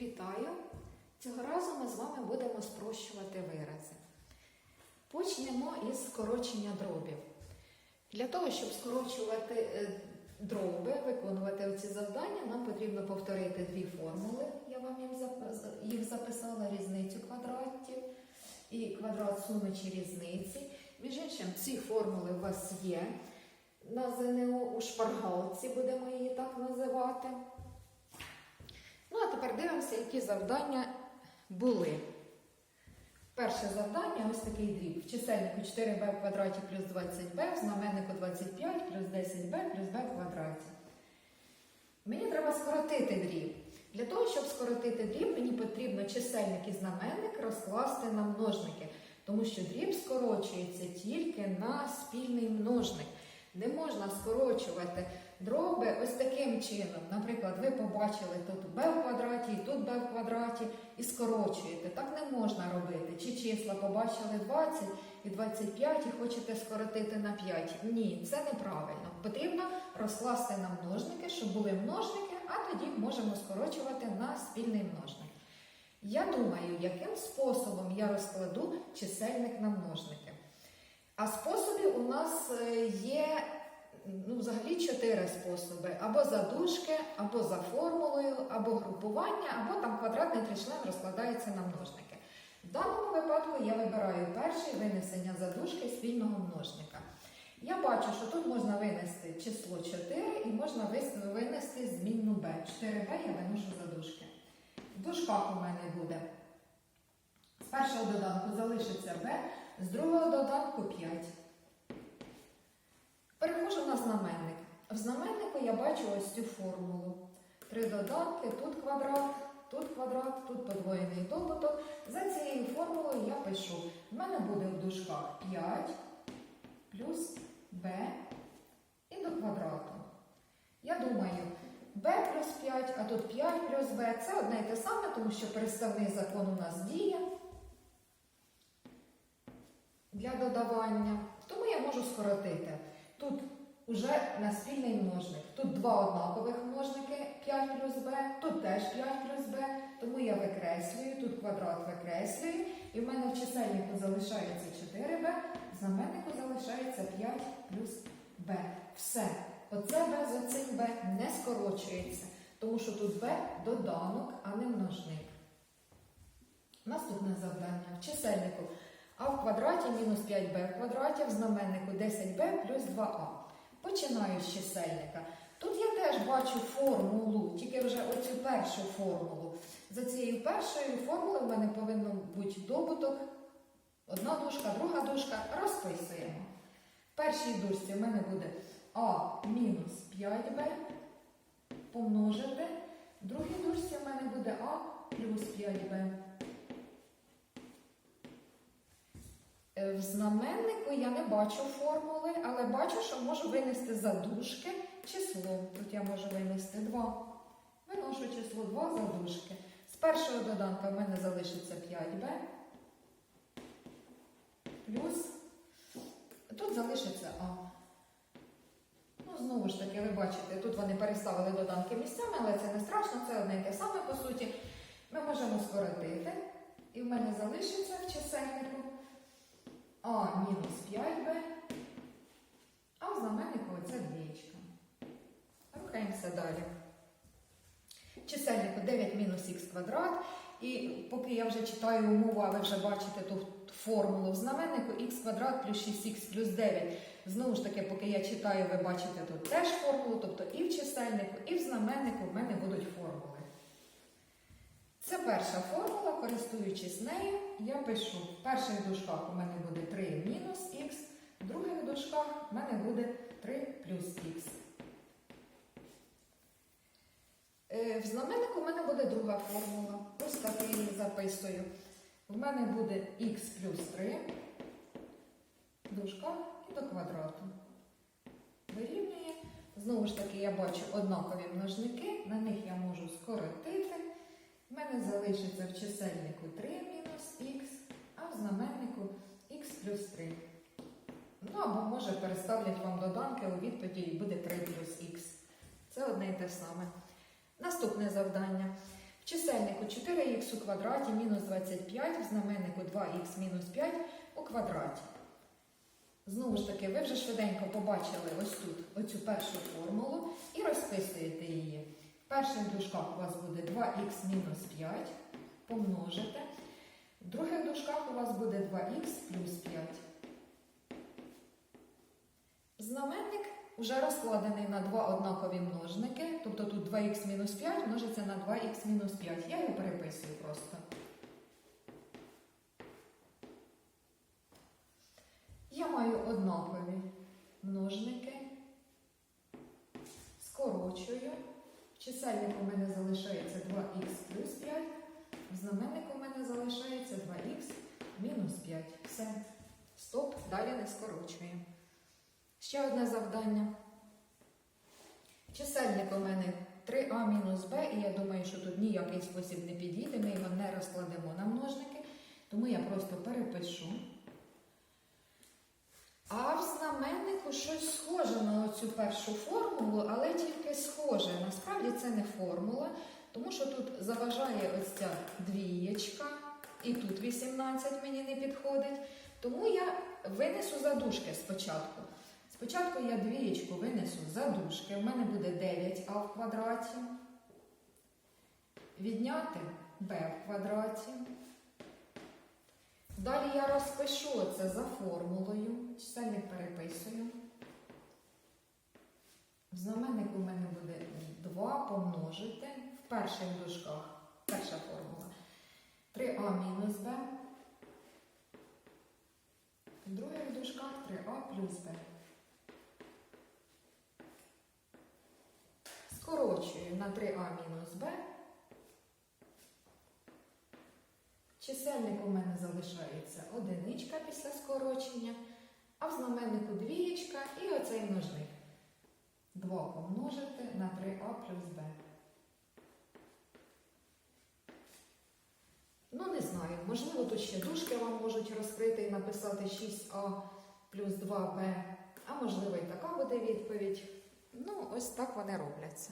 Вітаю! Цього разу ми з вами будемо спрощувати вирази. Почнемо із скорочення дробів. Для того, щоб скорочувати е, дроби, виконувати оці завдання, нам потрібно повторити дві формули. Я вам їх записала різницю квадратів і квадрат суми чи різниці. Між іншим, ці формули у вас є на ЗНО у шпаргалці, будемо її так називати. Ну, а тепер дивимося, завдання були. Перше завдання ось такий дріб. В чисельнику 4b в квадраті плюс 20b, в знаменнику 25 плюс 10b плюс b в квадраті. Мені треба скоротити дріб. Для того, щоб скоротити дріб, мені потрібно чисельник і знаменник розкласти на множники, тому що дріб скорочується тільки на спільний множник. Не можна скорочувати дроби ось таким чином. Наприклад, ви побачили тут b в квадраті, і тут b в квадраті, і скорочуєте. Так не можна робити. Чи числа побачили 20 і 25 і хочете скоротити на 5. Ні, це неправильно. Потрібно розкласти на множники, щоб були множники, а тоді можемо скорочувати на спільний множник. Я думаю, яким способом я розкладу чисельник на множники. А способів у нас е, є ну, взагалі чотири способи: або за дужки, або за формулою, або групування, або там квадратний тричлен розкладається на множники. В даному випадку я вибираю перший винесення за дужки спільного множника. Я бачу, що тут можна винести число 4 і можна винести змінну b. 4b я виношу за дужки. В дужках у мене буде з першого доданку залишиться b, з другого доданку 5. Перехожу на знаменник. В знаменнику я бачу ось цю формулу. Три доданки, тут квадрат, тут квадрат, тут подвоєний добуток. За цією формулою я пишу. В мене буде в дужках 5 плюс b і до квадрату. Я думаю, b плюс 5, а тут 5 плюс b це одне і те саме, тому що переставний закон у нас діє для додавання. Тому я можу скоротити. Тут уже на спільний множник. Тут два однакових множники 5 плюс b, тут теж 5 плюс b, тому я викреслюю, тут квадрат викреслюю, і в мене в чисельнику залишається 4b, в знаменнику залишається 5 плюс b. Все. Оце b з оцим b не скорочується, тому що тут b доданок, а не множник. Наступне завдання. В чисельнику а в квадраті мінус 5b в квадраті, в знаменнику 10b плюс 2а. Починаю з чисельника. Тут я теж бачу формулу, тільки вже оцю першу формулу. За цією першою формулою в мене повинен бути добуток. Одна дужка, друга дужка. Розписуємо. В першій дужці в мене буде а мінус 5b помножити. В другій дужці в мене буде а плюс 5b. Знаменнику я не бачу формули, але бачу, що можу винести за дужки число. Тут я можу винести 2. Виношу число 2 за дужки. З першого доданка в мене залишиться 5b. Плюс тут залишиться А. Ну, знову ж таки, ви бачите, тут вони переставили доданки місцями, але це не страшно, це одне і те саме по суті. Ми можемо скоротити. І в мене залишиться в чисельнику а мінус 5b, а в знаменнику оця двічка. Рухаємося далі. Чисельнику 9 мінус х квадрат. І поки я вже читаю умову, а ви вже бачите ту формулу в знаменнику х квадрат плюс 6х плюс 9. Знову ж таки, поки я читаю, ви бачите тут теж формулу, тобто і в чисельнику, і в знаменнику в мене будуть формули. Це перша формула, користуючись нею, я пишу. В перших дужках у мене буде 3 мінус х, в других дужках у мене буде 3 плюс х. Е, В знаменнику в мене буде друга формула. Ось так я її записую. В мене буде х плюс 3 в дужках і до квадрату. Вирівнює. Знову ж таки, я бачу однакові множники, на них я можу скоротити. Мене залишиться в чисельнику 3 мінус х, а в знаменнику х плюс 3. Ну або може переставлять вам доданки у відповіді і буде 3 плюс х. Це одне і те саме. Наступне завдання. В чисельнику 4х у квадраті мінус 25, в знаменнику 2х мінус 5 у квадраті. Знову ж таки, ви вже швиденько побачили ось тут оцю першу формулу і розписуєте її. В перших дужках у вас буде 2х мінус 5 помножите. В других дужках у вас буде 2х плюс 5. Знаменник вже розкладений на два однакові множники, тобто тут 2х мінус 5 множиться на 2х мінус 5. Я його переписую просто. Я маю однакові множники, скорочую. В чисельнику у мене залишається 2х плюс 5, в знаменнику у мене залишається 2х мінус 5. Все. Стоп, далі не скорочуємо. Ще одне завдання. Чисельник у мене 3а мінус b, і я думаю, що тут ніякий спосіб не підійде, ми його не розкладемо на множники, тому я просто перепишу. А в знаменнику щось схоже на оцю першу формулу, але тільки схоже. Насправді це не формула, тому що тут заважає ось ця двієчка, і тут 18 мені не підходить. Тому я винесу задушки спочатку. Спочатку я двієчку винесу задушки. У мене буде 9а в квадраті. Відняти b в квадраті. Далі я розпишу це за формулою. Чисельник переписую. В знаменнику у мене буде 2 помножити в перших дужках. Перша формула. 3а мінус b. В других дужках 3а плюс b. Скорочую на 3а мінус b. Чисельник у мене залишається одиничка після скорочення, а в знаменнику двієчка і оцей множник. 2 помножити на 3а плюс b. Ну, не знаю, можливо, тут ще дужки вам можуть розкрити і написати 6а плюс 2b, а можливо і така буде відповідь. Ну, ось так вони робляться.